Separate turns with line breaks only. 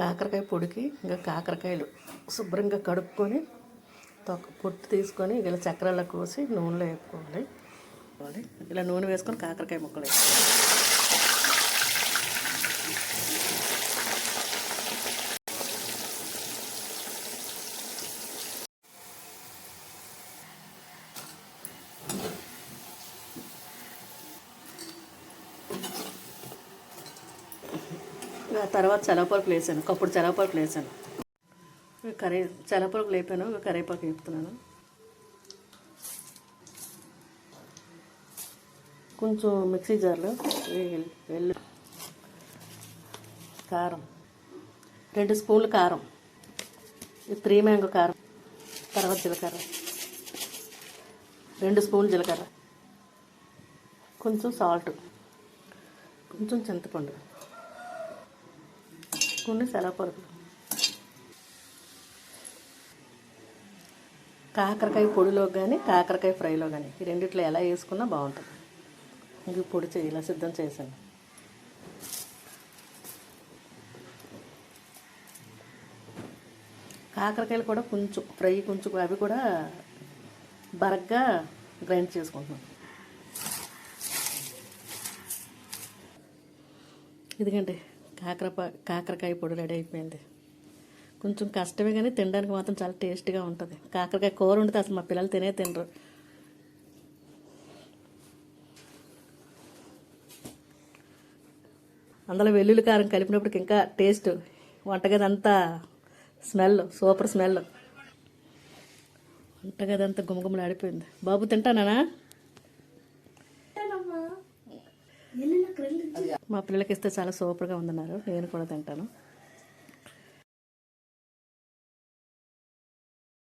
కాకరకాయ పొడికి ఇంకా కాకరకాయలు శుభ్రంగా కడుక్కొని తొక్క పొట్టు తీసుకొని ఇలా చక్రాల్లో కోసి నూనెలో వేపుకోవాలి వేసుకోవాలి. ఇలా నూనె వేసుకొని కాకరకాయ ముక్కలు వేసుకోవాలి. ఇంకా తర్వాత చలవపరుపులు వేసాను కప్పుడు చలవపరుపులు వేసాను కర్రీ చలవపరుపులు లేపాను కరివేపాకు వేపుతున్నాను కొంచెం మిక్సీ జార్లో వెల్లు- కారం రెండు స్పూన్లు కారం. త్రీ మ్యాంగో కారం తర్వాత జీలకర్ర. రెండు స్పూన్లు జీలకర్ర. కొంచెం సాల్ట్ కొంచెం చింతపండు. కొన్ని సెలవుపరుపులు కాకరకాయ పొడిలో కానీ కాకరకాయ ఫ్రైలో కానీ ఈ రెండిట్లో ఎలా వేసుకున్నా బాగుంటుంది. ఇంక ఈ పొడి చేయి ఇలా సిద్ధం చేశాను. కాకరకాయలు కూడా కొంచెం ఫ్రై కొంచెం అవి కూడా బరగ్గా గ్రైండ్ చేసుకుంటున్నాను. ఇదిగండి కాకరపా కాకరకాయ పొడి రెడీ అయిపోయింది. కొంచెం కష్టమే కానీ తినడానికి మాత్రం చాలా టేస్ట్గా ఉంటుంది. కాకరకాయ కూర ఉంటే అసలు మా పిల్లలు తినే తినరు. అందులో వెల్లుల్లి కారం కలిపినప్పటికి ఇంకా టేస్ట్ వంటగది అంతా స్మెల్ సూపర్ స్మెల్. వంటగది అంతా గుమగుమలు ఆడిపోయింది బాబు తింటానా మా పిల్లలకి ఇస్తే చాలా సూపర్గా ఉందన్నారు. నేను కూడా తింటాను.